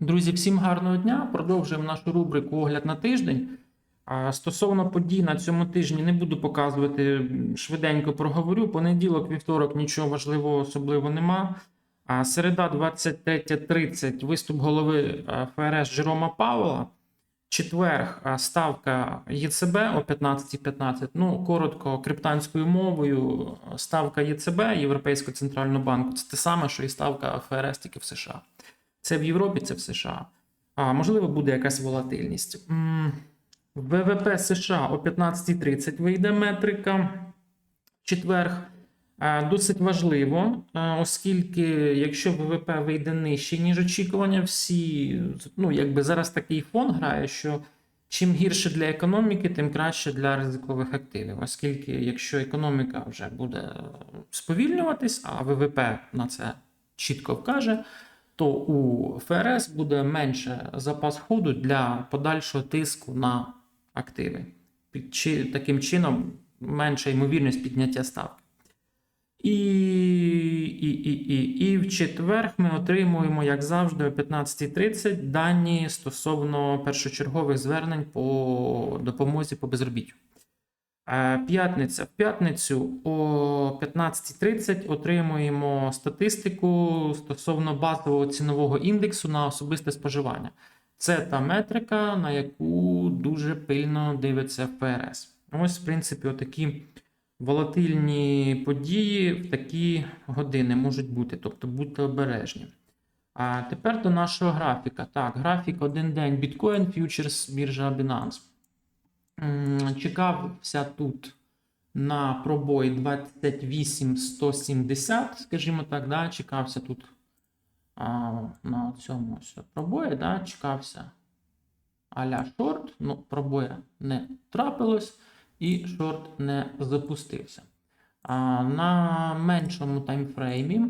Друзі, всім гарного дня. Продовжуємо нашу рубрику Огляд на тиждень. Стосовно подій на цьому тижні не буду показувати швиденько проговорю. Понеділок, вівторок нічого важливого особливо нема. А середа 23.30 виступ голови ФРС Джерома Пауела. Четверг ставка ЄЦБ о 15.15. Ну, коротко, криптанською мовою, ставка ЄЦБ Європейського центрального банку це те саме, що і ставка ФРС тільки в США. Це в Європі, це в США. А можливо, буде якась волатильність. ВВП США о 15.30 вийде метрика. в Четверг. Досить важливо, оскільки якщо ВВП вийде нижче, ніж очікування, всі ну якби зараз такий фон грає, що чим гірше для економіки, тим краще для ризикових активів. Оскільки якщо економіка вже буде сповільнюватись, а ВВП на це чітко вкаже, то у ФРС буде менше запас ходу для подальшого тиску на активи. Чи, таким чином менша ймовірність підняття ставки. І, і, і, і, і в четвер ми отримуємо, як завжди, о 15.30 дані стосовно першочергових звернень по допомозі по безробіттю. Е, П'ятниця. В п'ятницю о 15.30 отримуємо статистику стосовно базового цінового індексу на особисте споживання. Це та метрика, на яку дуже пильно дивиться ФРС. Ось, в принципі, отакі волатильні події в такі години можуть бути, тобто будьте обережні. А тепер до нашого графіка. Так, графік один день Bitcoin Futures біржа Binance. Чекався тут на пробой 28170, скажімо так, да, чекався тут а, на цьому пробої, да, чекався аля шорт, ну, пробоя не трапилось і шорт не запустився. А, на меншому таймфреймі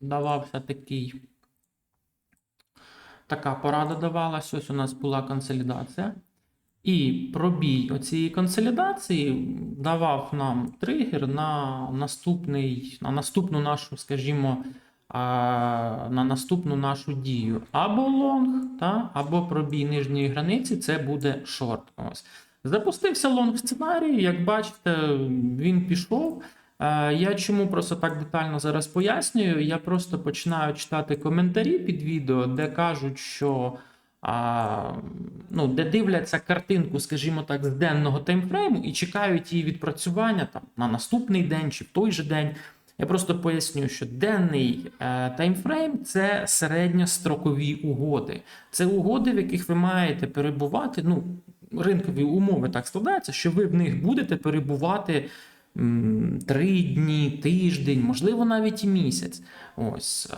давався такий. Така порада давалась. Ось у нас була консолідація. І пробій оцієї консолідації давав нам тригер на наступний, на наступну нашу, скажімо, на наступну нашу дію. Або лонг, та, або пробій нижньої границі, це буде шорт. Ось. Запустився лонг сценарій, як бачите, він пішов. Я чому просто так детально зараз пояснюю. Я просто починаю читати коментарі під відео, де кажуть, що а, ну, де дивляться картинку, скажімо так, з денного таймфрейму і чекають її відпрацювання там, на наступний день чи в той же день. Я просто поясню, що денний е, таймфрейм це середньострокові угоди. Це угоди, в яких ви маєте перебувати. Ну, ринкові умови так складаються, що ви в них будете перебувати три дні, тиждень, можливо, навіть і місяць. Ось е,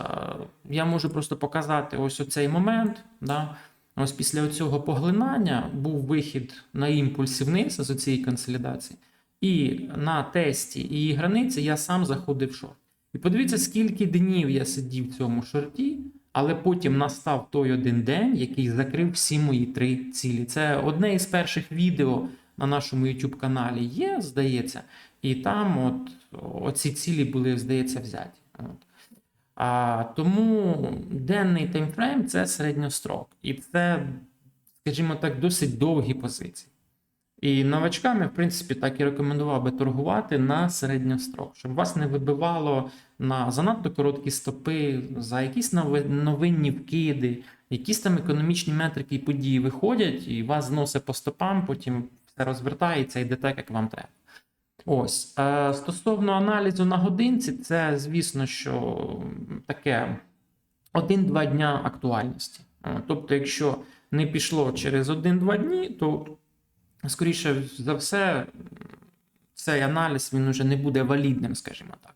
я можу просто показати ось оцей момент. Да? Ось після цього поглинання був вихід на імпульсі вниз з цієї консолідації. І на тесті її границі я сам заходив в шорт. І подивіться, скільки днів я сидів в цьому шорті, але потім настав той один день, який закрив всі мої три цілі. Це одне із перших відео на нашому YouTube каналі є, здається, і там от оці цілі були, здається, взяті. От. А, тому денний таймфрейм це середньострок. І це, скажімо так, досить довгі позиції. І новачками, в принципі, так і рекомендував би торгувати на середньострок, щоб вас не вибивало на занадто короткі стопи, за якісь новинні вкиди, якісь там економічні метрики і події виходять, і вас зносить по стопам, потім все розвертається і йде так, як вам треба. Ось. Е, стосовно аналізу на годинці, це, звісно, що таке 1-2 дня актуальності. Е, Тобто, якщо не пішло через 1-2 дні, то скоріше за все, цей аналіз він уже не буде валідним, скажімо так.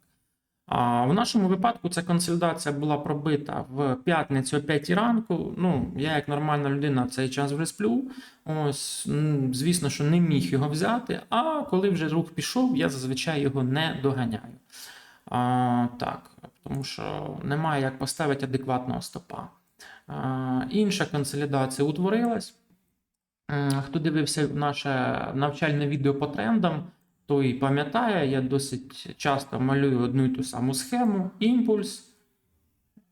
В нашому випадку ця консолідація була пробита в п'ятницю о 5 ранку. Ну, я, як нормальна людина, в цей час вже сплю. Ось, звісно, що не міг його взяти. А коли вже рух пішов, я зазвичай його не доганяю. А, так, тому що немає як поставити адекватного стопа. А, інша консолідація утворилась. Хто дивився наше навчальне відео по трендам, той пам'ятає, я досить часто малюю одну і ту саму схему: імпульс,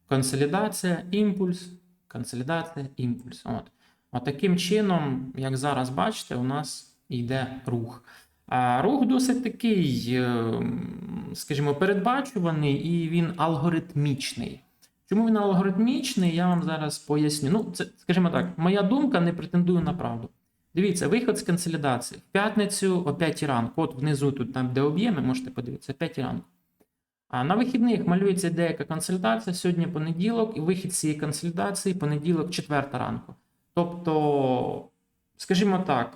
консолідація, імпульс, консолідація, імпульс. От. От чином, як зараз бачите, у нас йде рух. А рух досить такий, е, скажімо, передбачуваний і він алгоритмічний. Чому він алгоритмічний, я вам зараз поясню. Ну, це, скажімо так, моя думка не претендує на правду. Дивіться, виход з консолідації. В п'ятницю о 5 ранку. От внизу, тут там, де об'єми, можете подивитися, о 5 ранку. А на вихідних малюється деяка консолідація. Сьогодні понеділок, і вихід з цієї консолідації понеділок, 4 ранку. Тобто, скажімо так,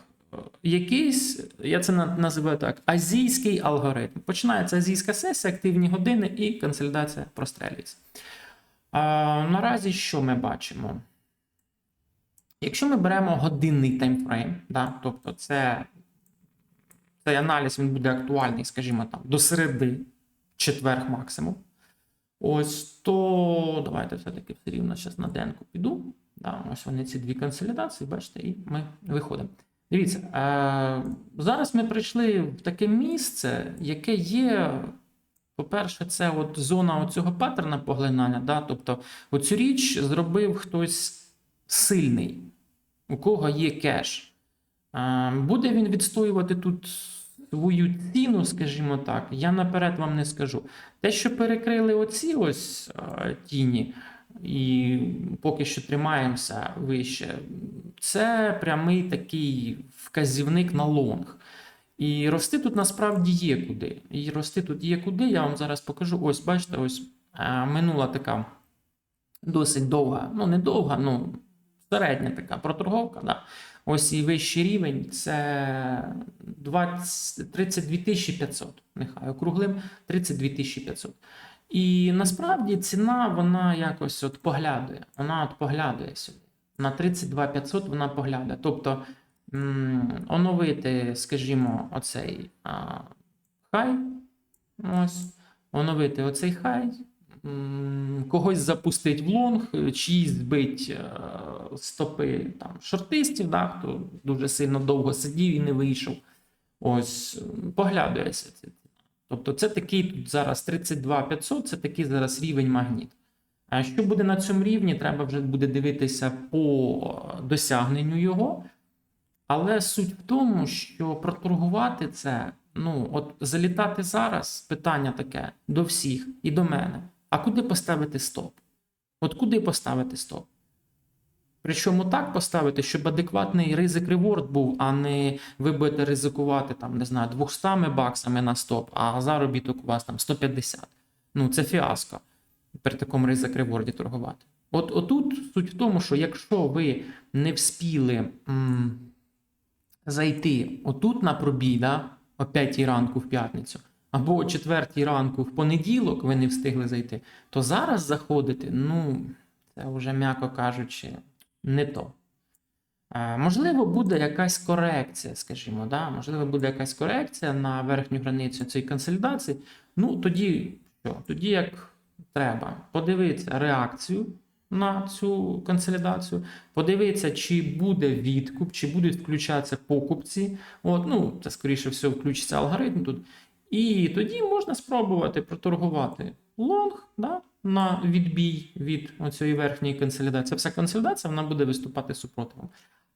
якийсь, я це називаю так, азійський алгоритм. Починається азійська сесія, активні години і консолідація прострелюється. А, наразі що ми бачимо? Якщо ми беремо годинний таймфрейм, да, тобто це, цей аналіз він буде актуальний, скажімо там, до середи, четверг максимум. Ось то давайте все-таки все рівно зараз на денку піду. Да, ось вони ці дві консолідації, бачите, і ми виходимо. Дивіться, е, зараз ми прийшли в таке місце, яке є. По-перше, це от зона цього паттерна поглинання. Да? Тобто, оцю річ зробив хтось сильний, у кого є кеш. Буде він відстоювати тут свою ціну, скажімо так, я наперед вам не скажу. Те, що перекрили оці ось тіні, і поки що тримаємося вище, це прямий такий вказівник на лонг. І рости тут насправді є куди. І рости тут є куди. Я вам зараз покажу. Ось, бачите, ось минула така досить довга, ну не довга, ну середня така проторговка. Да? Ось і вищий рівень це 20, 32 500. Нехай округлим 32 500. І насправді ціна вона якось от поглядує. Вона от поглядує сюди. На 32 500 вона поглядає. Тобто оновити, скажімо, оцей а, хай. Ось, оновити оцей хай. Когось запустить в лонг, чиїсь збить е, стопи там, шортистів, да, хто дуже сильно довго сидів і не вийшов. Ось, м, поглядується. Тобто це такий тут зараз 32 500, це такий зараз рівень магніт. А що буде на цьому рівні, треба вже буде дивитися по досягненню його. Але суть в тому, що проторгувати це, ну, от залітати зараз, питання таке до всіх і до мене. А куди поставити стоп? От куди поставити стоп? Причому так поставити, щоб адекватний ризик реворд був, а не ви будете ризикувати там, не знаю, 200 баксами на стоп, а заробіток у вас там 150. Ну, це фіаско при такому ризик реворді торгувати. От отут суть в тому, що якщо ви не вспіли м, зайти отут на пробій, да, о 5 ранку в п'ятницю, або о 4 ранку в понеділок ви не встигли зайти, то зараз заходити, ну, це вже, м'яко кажучи, не то. Е, Можливо, буде якась корекція, скажімо, да? можливо, буде якась корекція на верхню границю цієї консолідації. Ну, тоді що? Тоді як треба подивитися реакцію на цю консолідацію, подивитися, чи буде відкуп, чи будуть включатися покупці. От, ну, це, скоріше всього, включиться алгоритм тут. І тоді можна спробувати проторгувати лонг да, на відбій від цієї верхньої консолідації. Вся консолідація вона буде виступати супротивом.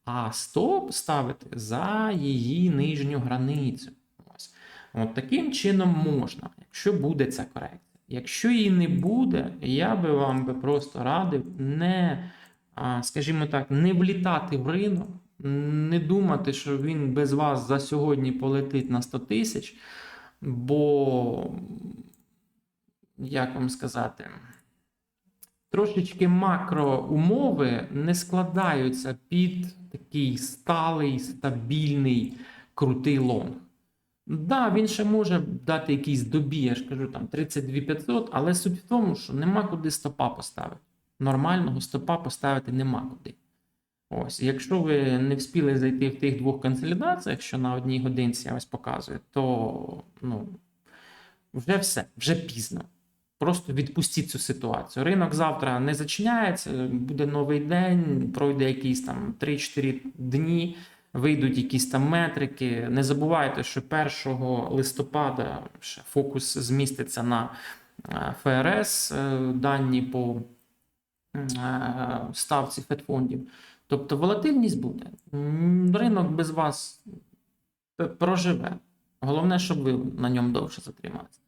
А стоп ставити за її нижню границю. Ось. От таким чином можна, якщо буде ця корекція. Якщо її не буде, я би вам би просто радив не, скажімо так, не влітати в ринок, не думати, що він без вас за сьогодні полетить на 100 тисяч, бо, як вам сказати, трошечки макроумови не складаються під такий сталий, стабільний, крутий лонг. Да, він ще може дати якийсь добій, я ж кажу, там 32 500, але суть в тому, що нема куди стопа поставити. Нормального стопа поставити нема куди. Ось, якщо ви не встигли зайти в тих двох консолідаціях, що на одній годинці я ось показую, то ну, вже все, вже пізно. Просто відпустіть цю ситуацію. Ринок завтра не зачиняється, буде новий день, пройде якісь там 3-4 дні, вийдуть якісь там метрики. Не забувайте, що 1 листопада ще фокус зміститься на е, ФРС, е, дані по е, ставці федфондів. Тобто волатильність буде. Ринок без вас проживе. Головне, щоб ви на ньому довше затрималися.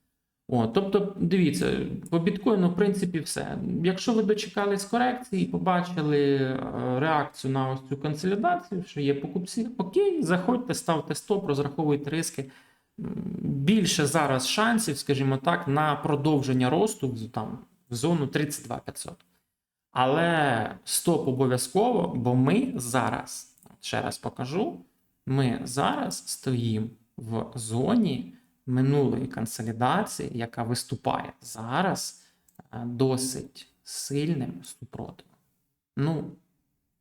О, тобто, дивіться, по біткоїну, в принципі, все. Якщо ви дочекались корекції, побачили е, реакцію на ось цю консолідацію, що є покупці, окей, заходьте, ставте стоп, розраховуйте риски. Більше зараз шансів, скажімо так, на продовження росту там, в зону 32 500. Але стоп обов'язково, бо ми зараз, ще раз покажу, ми зараз стоїмо в зоні минулої консолідації, яка виступає зараз е, досить сильним супротивом. Ну,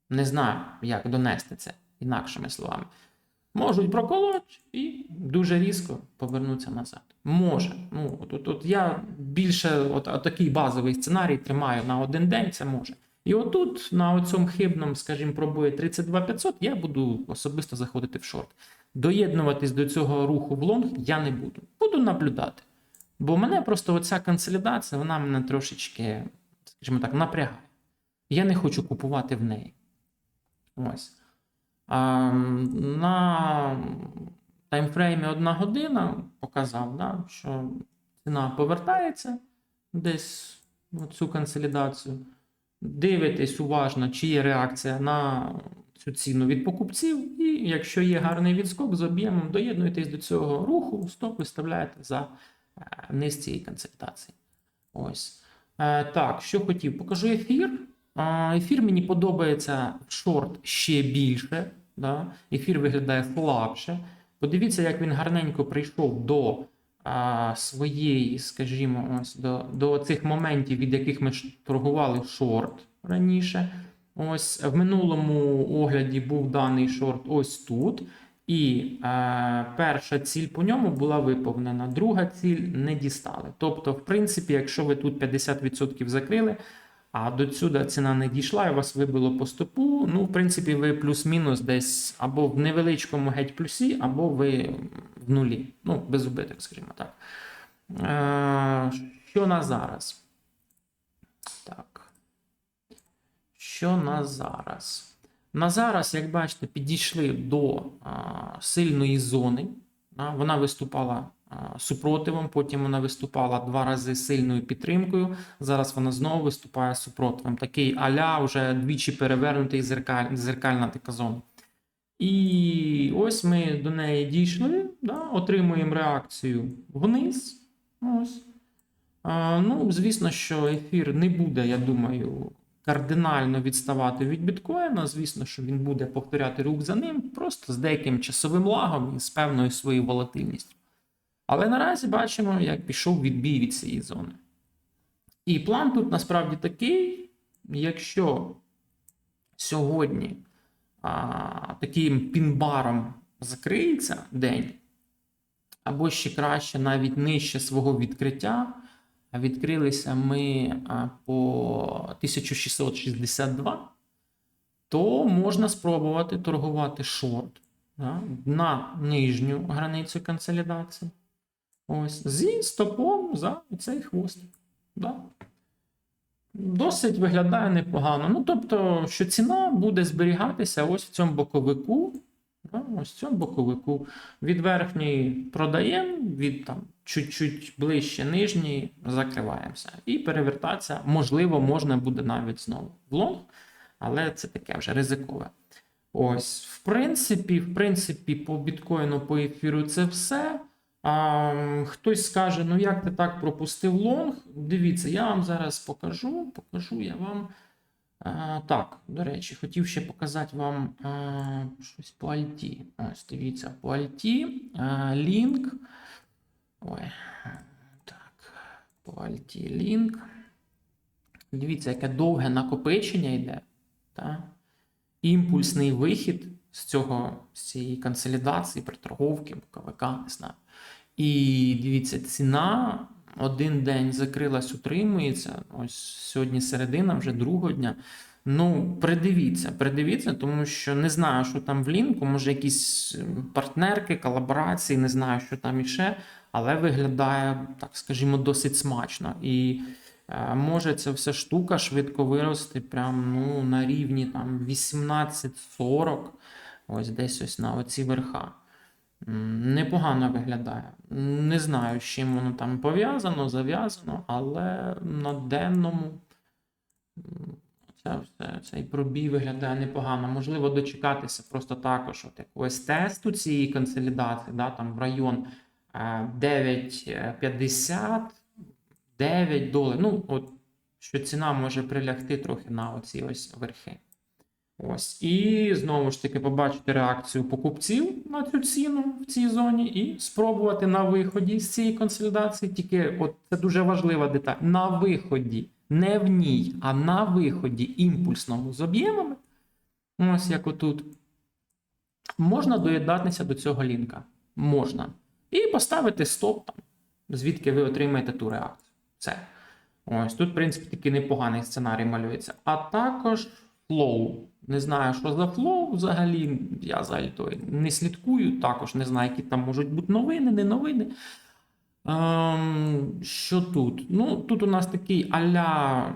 не знаю, як донести це інакшими словами. Можуть проколоть і дуже різко повернуться назад. Може. Ну, от, от, я більше от, от такий базовий сценарій тримаю на один день, це може. І отут, на цьому хибному, скажімо, пробої 32500, я буду особисто заходити в шорт. Доєднуватись до цього руху в лонг я не буду. Буду наблюдати. Бо мене просто оця консолідація, вона мене трошечки, скажімо так, напрягає. Я не хочу купувати в неї. Ось. На таймфреймі одна година показав, да, що ціна повертається десь в цю консолідацію. Дивитесь уважно, чи є реакція на цю ціну від покупців, і якщо є гарний відскок з об'ємом, доєднуєтесь до цього руху, стоп виставляєте за е, низ цієї консолідації. Ось. Е, Так, що хотів, покажу ефір. Ефір мені подобається шорт ще більше. Да? Ефір виглядає слабше. Подивіться, як він гарненько прийшов до а, своєї, скажімо, ось до, до цих моментів, від яких ми торгували шорт раніше. Ось в минулому огляді був даний шорт ось тут. І е, перша ціль по ньому була виповнена, друга ціль не дістали. Тобто, в принципі, якщо ви тут 50% закрили, а до сюди ціна не дійшла, і вас вибило по стопу. Ну, в принципі, ви плюс-мінус десь або в невеличкому геть плюсі, або ви в нулі. Ну, без убиток, скажімо так. Е, що на зараз? Так. Що на зараз? На зараз, як бачите, підійшли до сильної зони. Вона виступала супротивом, потім вона виступала два рази сильною підтримкою. Зараз вона знову виступає супротивом. Такий аля вже двічі перевернутий зеркаль, зеркальна така зона. І ось ми до неї дійшли, да, отримуємо реакцію вниз. Ось. А, ну, звісно, що ефір не буде, я думаю, кардинально відставати від біткоїна. Звісно, що він буде повторяти рух за ним, просто з деяким часовим лагом і з певною своєю волатильністю. Але наразі бачимо, як пішов відбій від цієї зони. І план тут насправді такий: якщо сьогодні а, таким пінбаром закриється день, або ще краще, навіть нижче свого відкриття. Відкрилися ми по 1662, то можна спробувати торгувати шорт да, на нижню границю консолідації. Ось, зі стопом за цей хвостик. Да. Досить виглядає непогано. Ну, тобто, що ціна буде зберігатися ось в цьому боковику. Да, ось в цьому боковику. Від верхньої продаємо, від там чуть-чуть ближче нижньої закриваємося. І перевертатися, можливо, можна буде навіть знову в лонг, але це таке вже ризикове. Ось, в принципі, в принципі, по біткоїну, по ефіру це все. А, хтось скаже, ну як ти так пропустив лонг? Дивіться, я вам зараз покажу. Покажу я вам. А, так, до речі, хотів ще показати вам а, щось по Альті. Ось, дивіться, по Альті. А, лінк. Ой, так, по Альті лінк. Дивіться, яке довге накопичення йде. Та? Імпульсний вихід з цього, з цієї консолідації, приторговки, боковика, не знаю. І дивіться, ціна один день закрилась, утримується. Ось сьогодні середина, вже другого дня. Ну, придивіться, придивіться, тому що не знаю, що там в лінку, може якісь м, партнерки, колаборації, не знаю, що там іще, але виглядає, так скажімо, досить смачно. І е, може ця вся штука швидко вирости прям ну, на рівні там 18-40, ось десь ось на оці верха. Непогано виглядає. Не знаю, з чим воно там пов'язано, зав'язано, але на денному це все, цей пробій виглядає непогано. Можливо, дочекатися просто також от якогось тесту цієї консолідації, да, там в район е, 9,50, 9 доларів. Ну, от, що ціна може прилягти трохи на оці ось верхи. Ось. І знову ж таки побачити реакцію покупців на цю ціну в цій зоні і спробувати на виході з цієї консолідації. Тільки от це дуже важлива деталь. На виході, не в ній, а на виході імпульсному з об'ємами. Ось як отут. Можна доєднатися до цього лінка. Можна. І поставити стоп, там, звідки ви отримаєте ту реакцію. Все. Ось тут, в принципі, такий непоганий сценарій малюється. А також флоу. Не знаю, що за флоу взагалі. Я взагалі той не слідкую. Також не знаю, які там можуть бути новини, не новини. Ем, що тут? Ну, тут у нас такий аля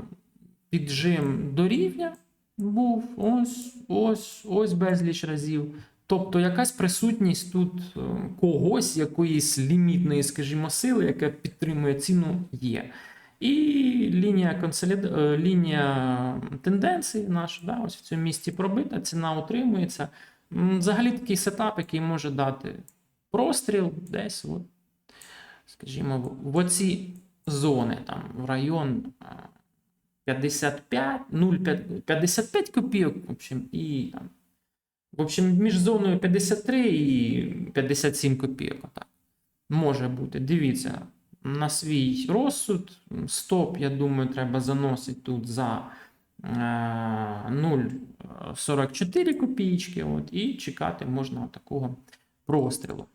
піджим до рівня був. Ось, ось, ось безліч разів. Тобто якась присутність тут е, когось, якоїсь лімітної, скажімо, сили, яка підтримує ціну, є. І лінія консолід... е, лінія тенденції наша, да, ось в цьому місці пробита, ціна утримується. Взагалі такий сетап, який може дати простріл десь, от, скажімо, в- оці зони, там, в район е, 55, 0,5 55 копійок, в общем, і там. В общем, між зоною 53 і 57 копійок. Отак. Може бути. Дивіться, на свій розсуд. Стоп, я думаю, треба заносити тут за е, 0,44 копійки. От, і чекати можна такого прострілу.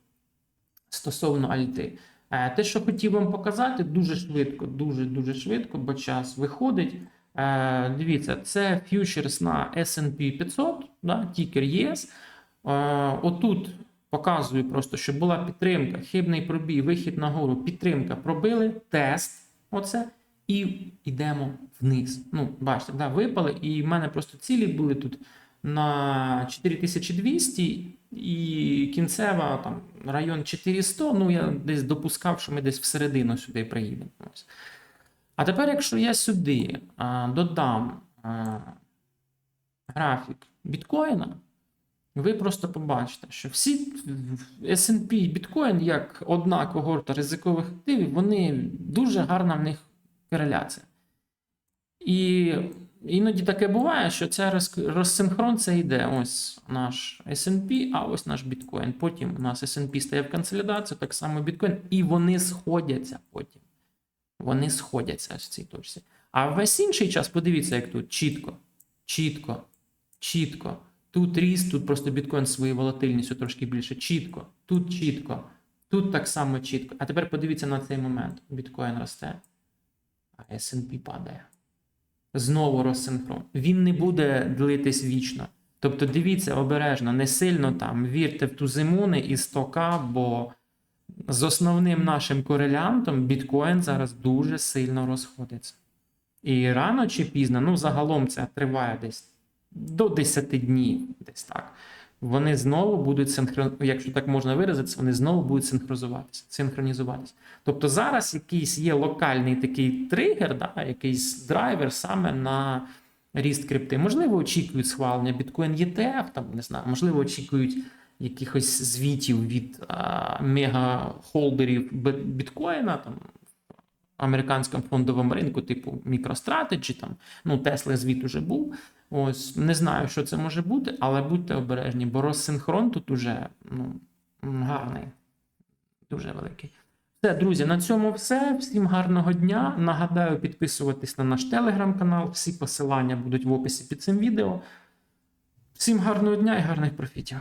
Стосовно альти. Е, Те, що хотів вам показати, дуже швидко, дуже-дуже швидко, бо час виходить. Е, Дивіться, це фьючерс на S&P 500, да, тікер ЄС. Е, Отут показую просто, що була підтримка, хибний пробій, вихід нагору, підтримка. Пробили тест. Оце. І йдемо вниз. Ну, бачите, да, випали, і в мене просто цілі були тут на 4200 і кінцева там район 400. Ну, я десь допускав, що ми десь всередину сюди приїдемо. А тепер, якщо я сюди а, додам а, графік біткоїна, ви просто побачите, що всі SP і біткоін, як одна когорта ризикових активів, вони дуже гарна в них кореляція. І іноді таке буває, що ця розсинхрон це йде. Ось наш SP, а ось наш біткоін. Потім у нас SP стає в консолідацію, так само біткоін, і вони сходяться потім. Вони сходяться в цій точці. А весь інший час, подивіться, як тут чітко, чітко, чітко. Тут ріст, тут просто біткоін своєю волатильністю трошки більше. Чітко, тут чітко, тут так само чітко. А тепер подивіться на цей момент. Біткоін росте, а SP падає. Знову розсинхрон. Він не буде длитись вічно. Тобто дивіться обережно, не сильно там вірте в ту зимуни і 100к, бо з основним нашим корелянтом біткоін зараз дуже сильно розходиться. І рано чи пізно, ну загалом це триває десь до 10 днів, десь так. Вони знову будуть синхрон... якщо так можна виразитися, вони знову будуть синхронізуватися. синхронізуватися. Тобто зараз якийсь є локальний такий тригер, да, якийсь драйвер саме на ріст крипти. Можливо, очікують схвалення біткоін ETF, там не знаю, можливо, очікують якихось звітів від мега-холдерів біткоїна, там американському фондовому ринку, типу MicroStrategy, там, ну, Tesla звіт уже був. Ось не знаю, що це може бути, але будьте обережні, бо розсинхрон тут уже ну, гарний, дуже великий. Все, друзі, на цьому все. Всім гарного дня. Нагадаю, підписуватись на наш телеграм-канал. Всі посилання будуть в описі під цим відео. Всім гарного дня і гарних профітів.